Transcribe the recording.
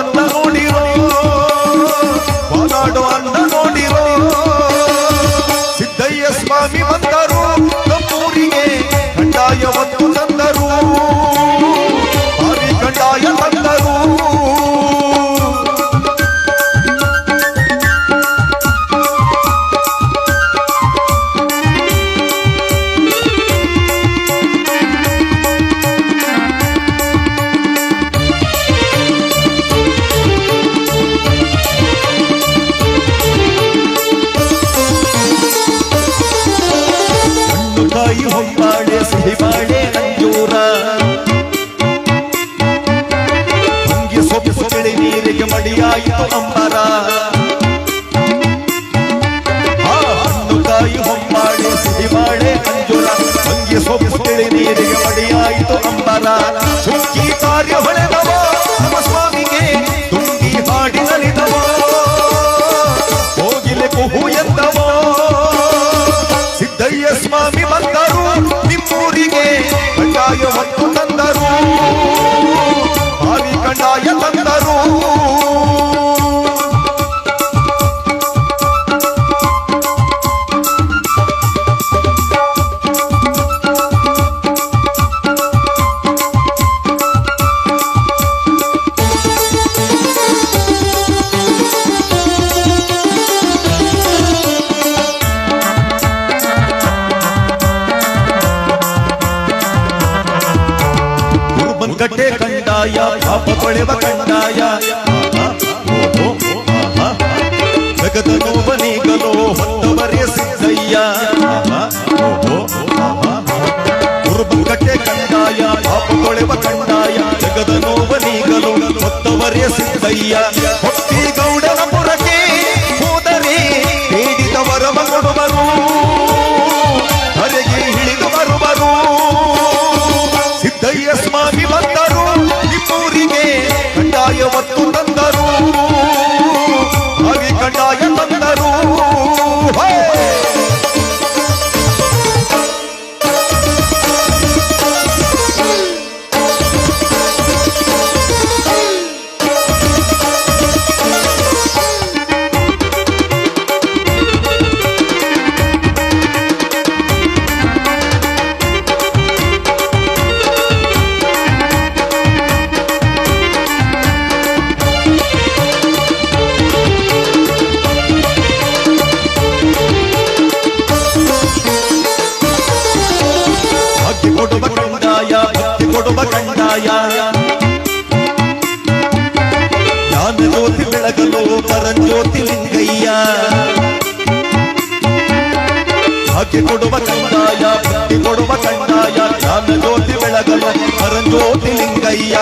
হত্যা ಹೊಂಬಾಳೆ ಸಿಹಿಬಾಳೆ ಅಂಜೂರ. ಹಂಗೆ ಸೊಪ್ಪು ತಿಳಿ ನೀರಿಗೆ ಮಡಿಯಾಯಿತು ಅಂಬರ. ಹಣ್ಣು ಕಾಯಿ ಹೊಂಬಾಳೆ ಸಿಹಿಬಾಳೆ ಅಂಜೂರ. ಹಂಗೆ ಸೊಪ್ಪು ತಿಳಿ ನೀರಿಗೆ ಮಡಿಯಾಯಿತು ಅಂಬರ. ಕಟ್ಟೆ ಕಂಡಾಯ ಪಾಪ ತೊಳೆವ ಆಹಾ. ಜಗದ ನೋವನಿಗಲೋ ಹೊತ್ತವರೇ ಸಿದ್ದಯ್ಯ ಆಹಾ, ಓಹೋ, ಆಹಾ. ಕಟ್ಟೆ ಕಂಡಾಯ ಪಾಪ ತೊಳೆವ ಕಂಡಾಯ ಜಗದ ನೋವನಿಗಲೋ ಹೊತ್ತವರೇ ಸಿದ್ದಯ್ಯ ಹೊತ್ತಿ ಗೌಡನ ಬೆಳಗಲು ಪರಂಜ್ಯೋತಿ ಲಿಂಗಯ್ಯ ಭಾಗ್ಯ ಕೊಡುವ ಕಂಡಾಯ ಭಕ್ತಿ ಕೊಡುವ ಕಂಡಾಯ ಜ್ಞಾನ ಜ್ಯೋತಿ ಬೆಳಗಲು ಪರಂಜ್ಯೋತಿ ಲಿಂಗಯ್ಯ